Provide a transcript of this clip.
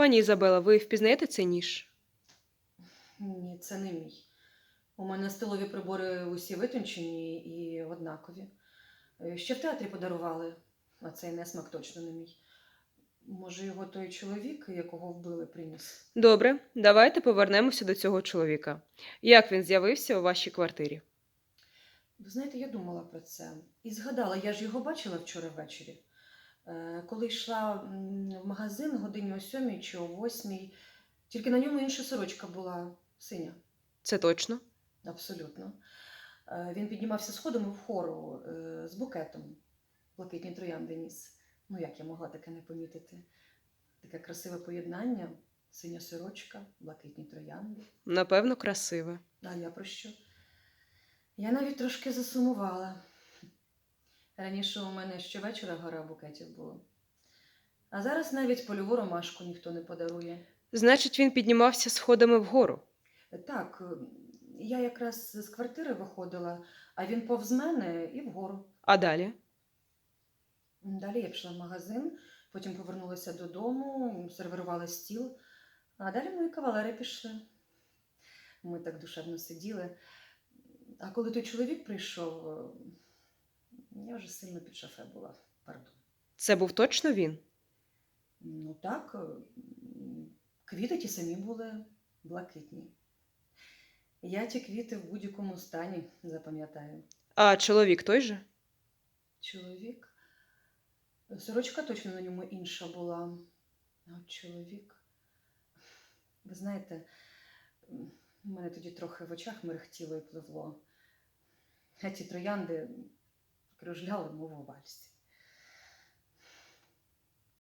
Пані Ізабела, ви впізнаєте цей ніж? Ні, це не мій. У мене столові прибори усі витончені і однакові. Е, Ще в театрі подарували, а цей несмак точно не мій. Може, його той чоловік, якого вбили, приніс? Добре, давайте повернемося до цього чоловіка. Як він з'явився у вашій квартирі? Ви знаєте, я думала про це і згадала, я ж його бачила вчора ввечері. Е, Коли йшла в магазин годині о сьомій чи о восьмій, тільки на ньому інша сорочка була синя. Це точно? Абсолютно. Е, Він піднімався сходами вгору е, з букетом. Блакитні троянди ніс. Ну, як я могла таке не помітити? Таке красиве поєднання, синя сорочка, блакитні троянди. Напевно, красиве. А я про що? Я навіть трошки засумувала. Раніше у мене щовечора гора букетів було. А зараз навіть польову ромашку ніхто не подарує. Значить, він піднімався сходами вгору. Так, я якраз з квартири виходила, а він повз мене і вгору. А далі? Далі я пішла в магазин, потім повернулася додому, сервірувала стіл, а далі мої кавалери пішли. Ми так душевно сиділи. А коли той чоловік прийшов, я вже сильно під шафе була. Пардон. Це був точно він? Ну так, е, квіти ті самі були блакитні. Я ті квіти в будь-якому стані запам'ятаю. А чоловік той же? Чоловік. Сорочка точно на ньому інша була. А от чоловік. Ви знаєте, у мене тоді трохи в очах мерехтіло і пливло. А ті троянди кружляли, мов у вальсі.